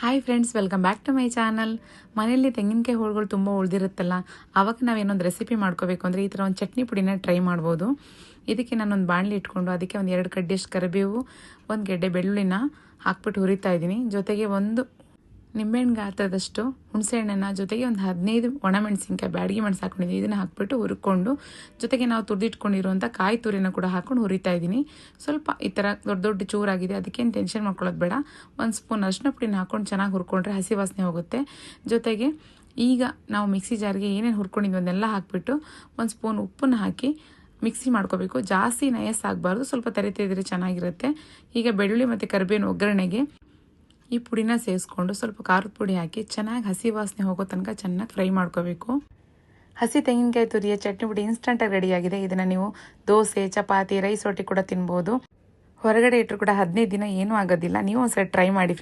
Hi friends welcome back to my channel ಮನೆಯಲ್ಲಿ ತೆಂಗಿನಕಾಯಿ ಹೋಳುಗಳು ತುಂಬ ಉಳಿದಿರುತ್ತಲ್ಲ ಅವಾಗ ನಾವೇನೊಂದು ರೆಸಿಪಿ ಮಾಡ್ಕೋಬೇಕು ಅಂದರೆ ಈ ಥರ ಒಂದು ಚಟ್ನಿ ಪುಡಿನ ಟ್ರೈ ಮಾಡ್ಬೋದು. ಇದಕ್ಕೆ ನಾನೊಂದು ಬಾಣಲಿ ಇಟ್ಕೊಂಡು ಅದಕ್ಕೆ ಒಂದು ಎರಡು ಕಡ್ಡಿಯಷ್ಟು ಕರಿಬೇವು, ಒಂದು ಗೆಡ್ಡೆ ಬೆಳ್ಳುಳ್ಳಿನ ಹಾಕ್ಬಿಟ್ಟು ಹುರಿತಾ ಇದ್ದೀನಿ. ಜೊತೆಗೆ ಒಂದು ನಿಂಬೆಹಣ್ಣು ಗಾತ್ರದಷ್ಟು ಹುಣಸೆಹಣ್ಣನ್ನ ಜೊತೆಗೆ ಒಂದು ಹದಿನೈದು ಒಣಮೆಣಸಿನ್ಕಾಯಿ ಬ್ಯಾಡಗಿ ಮೆಣಸು ಹಾಕೊಂಡಿದ್ದೀನಿ ಇದನ್ನು ಹಾಕ್ಬಿಟ್ಟು ಹುರ್ಕೊಂಡು ಜೊತೆಗೆ ನಾವು ತುರಿದಿಟ್ಕೊಂಡಿರುವಂಥ ಕಾಯಿ ತುರಿನ ಕೂಡ ಹಾಕೊಂಡು ಹುರಿತಾ ಇದ್ದೀನಿ ಸ್ವಲ್ಪ ಈ ಥರ ದೊಡ್ಡ ದೊಡ್ಡ ಚೂರಾಗಿದೆ. ಅದಕ್ಕೇನು ಟೆನ್ಷನ್ ಮಾಡ್ಕೊಳ್ಳೋದು ಬೇಡ. ಒಂದು ಸ್ಪೂನ್ ಅರಿಶಿನ ಪುಡಿನ ಹಾಕೊಂಡು ಚೆನ್ನಾಗಿ ಹುರ್ಕೊಂಡ್ರೆ ಹಸಿ ವಾಸನೆ ಹೋಗುತ್ತೆ. ಜೊತೆಗೆ ಈಗ ನಾವು ಮಿಕ್ಸಿ ಜಾರ್ಗೆ ಏನೇನು ಹುರ್ಕೊಂಡಿದ್ವಿ ಅದನ್ನೆಲ್ಲ ಹಾಕಿಬಿಟ್ಟು ಒಂದು ಸ್ಪೂನ್ ಉಪ್ಪನ್ನು ಹಾಕಿ ಮಿಕ್ಸಿ ಮಾಡ್ಕೋಬೇಕು. ಜಾಸ್ತಿ ನಯಸ್ ಆಗಬಾರ್ದು. ಸ್ವಲ್ಪ ತೆರೆತಿದ್ರೆ ಚೆನ್ನಾಗಿರುತ್ತೆ. ಈಗ ಬೆಳ್ಳುಳ್ಳಿ ಮತ್ತು ಕರಿಬೇವಿನ ಒಗ್ಗರಣೆಗೆ ಈ ಪುಡಿನ ಸೇರಿಸ್ಕೊಂಡು ಸ್ವಲ್ಪ ಖಾರದ ಪುಡಿ ಹಾಕಿ ಚೆನ್ನಾಗಿ ಹಸಿ ವಾಸನೆ ಹೋಗೋ ತನಕ ಚೆನ್ನಾಗಿ ಫ್ರೈ ಮಾಡ್ಕೋಬೇಕು. ಹಸಿ ತೆಂಗಿನಕಾಯಿ ತುರಿಯ ಚಟ್ನಿ ಪುಡಿ ಇನ್ಸ್ಟಂಟಾಗಿ ರೆಡಿಯಾಗಿದೆ ಇದನ್ನು ನೀವು ದೋಸೆ, ಚಪಾತಿ ರೈಸ್ ರೊಟ್ಟಿ ಕೂಡ ತಿನ್ಬೋದು. ಹೊರಗಡೆ ಇಟ್ಟರು ಕೂಡ ಹದಿನೈದು ದಿನ ಏನೂ ಆಗೋದಿಲ್ಲ. ನೀವು ಒಂದ್ಸಲ ಟ್ರೈ ಮಾಡಿ